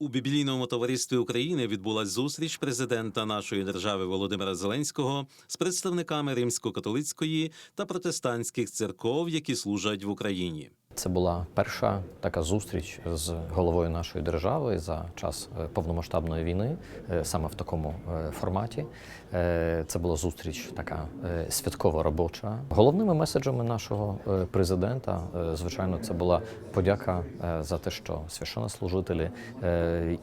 У біблійному товаристві України відбулась зустріч президента нашої держави Володимира Зеленського з представниками римсько-католицької та протестантських церков, які служать в Україні. Це була перша така зустріч з головою нашої держави за час е, повномасштабної війни, е, саме в такому е, форматі. Це була зустріч така святкова робоча. Головними меседжами нашого президента, звичайно, це була подяка за те, що священнослужителі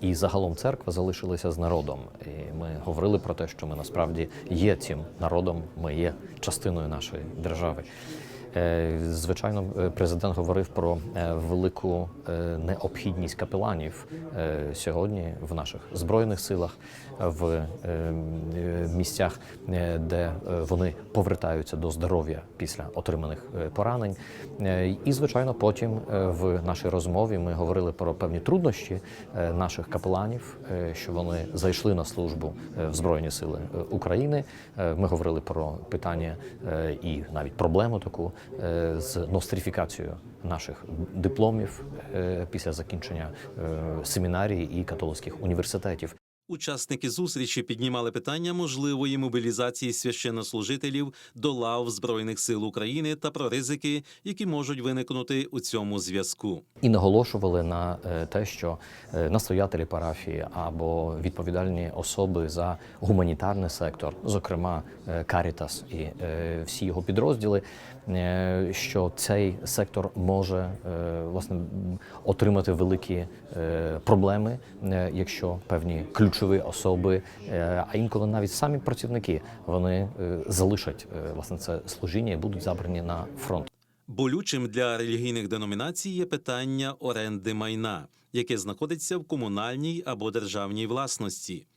і загалом церква залишилися з народом. І ми говорили про те, що ми насправді є цим народом, ми є частиною нашої держави. Е, Звичайно, е, президент говорив про е, велику необхідність капеланів сьогодні в наших збройних силах, в місцях, де вони повертаються до здоров'я після отриманих поранень. І, звичайно, потім в нашій розмові ми говорили про певні труднощі наших капеланів, що вони зайшли на службу в Збройні Сили України. Ми говорили про питання і навіть проблему таку з нострифікацією наших дипломів е, після закінчення е, семінарії і католицьких університетів. Учасники зустрічі піднімали питання можливої мобілізації священнослужителів до лав Збройних сил України та про ризики, які можуть виникнути у цьому зв'язку. і наголошували на е, те, що е, настоятелі парафії або відповідальні особи за гуманітарний сектор, зокрема е, Карітас і всі його підрозділи, що цей сектор може власне отримати великі проблеми, якщо певні ключові особи, е, а інколи навіть самі працівники вони е, залишать е, власне це служіння і будуть забрані на фронт. Болючим для релігійних деномінацій є питання оренди майна, яке знаходиться в комунальній або державній власності.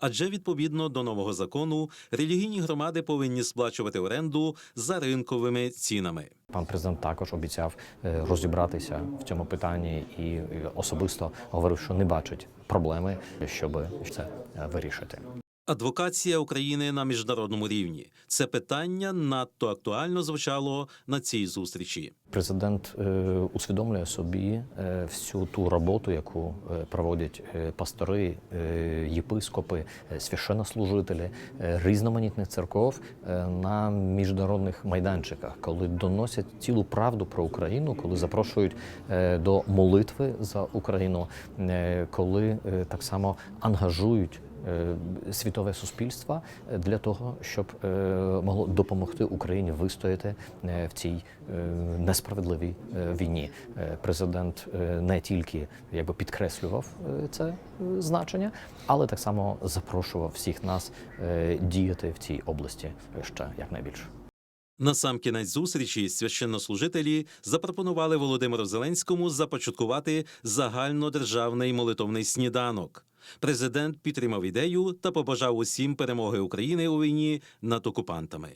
Адже відповідно до нового закону релігійні громади повинні сплачувати оренду за ринковими цінами. Пан президент також обіцяв е, розібратися в цьому питанні і особисто говорив, що не бачить проблеми, щоб це е, вирішити. Адвокація України на міжнародному рівні це питання надто актуально звучало на цій зустрічі. Президент е, усвідомлює собі е, всю ту роботу, яку е, проводять пастори, єпископи, священнослужителі різноманітних церков на міжнародних майданчиках, коли доносять цілу правду про Україну, коли запрошують до молитви за Україну, коли так само ангажують. Світове суспільство для того, щоб могло допомогти Україні вистояти в цій е, несправедливій е, війні. Е, Президент е, не тільки якби підкреслював це значення, але так само запрошував всіх нас діяти в цій області ще якнайбільше. На сам кінець зустрічі священнослужителі запропонували Володимиру Зеленському започаткувати загальнодержавний молитовний сніданок. Президент підтримав ідею та побажав усім перемоги України у війні над окупантами.